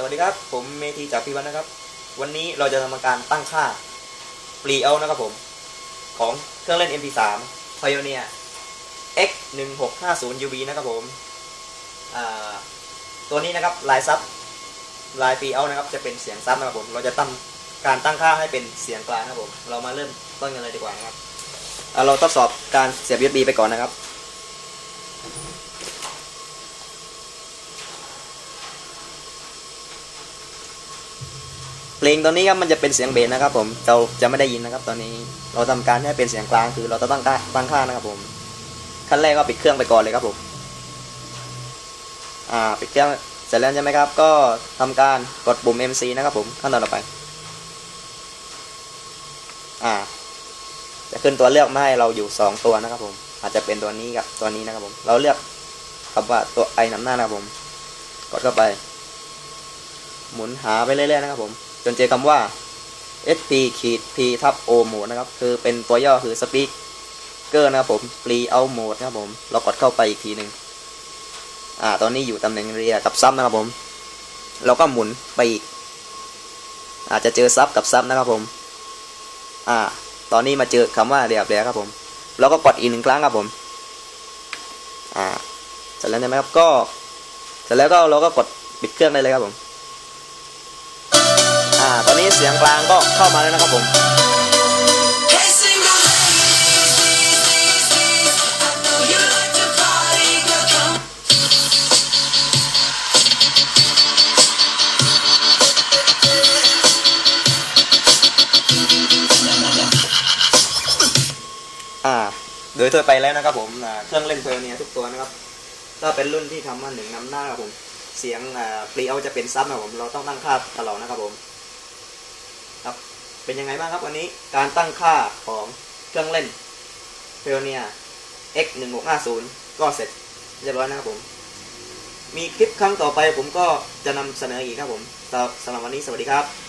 สวัสดีครับ ผมเมธีจากพิวันนะครับ วันนี้เราจะทำการตั้งค่าปรีเอานะครับผม ของเครื่องเล่น MP3 Pioneer X 1 6 5 0 UV นะครับผมตัวนี้นะครับลายซับลายปรีเอานะครับ จะเป็นเสียงซับนะครับผม เราจะตั้งการตั้งค่าให้เป็นเสียงกลางนะครับผม เรามาเริ่มต้นกันเลยดีกว่านะครับเราทดสอบการเสียบ USB ไปก่อนนะครับ เพลงตอนนี้ครับมันจะเป็นเสียงเบสนะครับ ผมเราจะไม่ได้ยินนะครับ ตอนนี้เราทำการให้เป็นเสียงกลางคือเราจะตั้งค่าตั้งค่านะครับ ผมขั้นแรกก็ปิดเครื่องไปก่อนเลยครับผมอ่าปิดเครื่องเสร็จแล้วใช่ไหมครับ ก็ทำการกดปุ่ม MC นะครับ ผมขั้นตอนต่อไป อ่า จะขึ้นตัวเลือกมาให้เราอยู่สองตัวนะครับ ผม อาจจะเป็นตัวนี้กับตัวนี้นะครับ ผม เราเลือกคำว่าตัวไอนำหน้านะครับผม กดเข้าไป หมุนหาไปเรื่อยๆนะครับผม จนเจอคำว่า sp ขีด p ทับ o โหมดนะครับ คือเป็นตัวย่อคือ speaker นะครับผม free out mode นะครับผม เรากดเข้าไปอีกทีหนึ่งอ่า ตอนนี้อยู่ตำแหน่งเรียกับซับนะครับผม เราก็หมุนไปอีก อาจจะเจอซับกับซับนะครับผม อ่า ตอนนี้มาเจอคำว่าเรียบแล้วครับผม เราก็กดอีกหนึ่งครั้งครับผม อ่า เสร็จแล้วใช่ไหมครับ ก็ เสร็จแล้วก็เราก็กดปิดเครื่องได้เลยครับผม ตอนนี้เสียงกลางก็เข้ามาแล้วนะครับผมอ่าโดยทั่วไปแล้วนะครับผมเครื่องเล่นเพลเนี่ยทุกตัวนะครับถ้าเป็นรุ่นที่ทำมาหนึ่งนำหน้าครับผมเสียงอ่าปรีเอาจะเป็นซับนะครับผมเราต้องตั้งค่าตลอดนะครับผม เป็นยังไงบ้างครับวันนี้การตั้งค่าของเครื่องเล่นเฟลเนีย X 1 6 5 0ก็เสร็จเรียบร้อยนะครับผม มีคลิปครั้งต่อไปผมก็จะนำเสนออีกครับผมสำหรับวันนี้สวัสดีครับ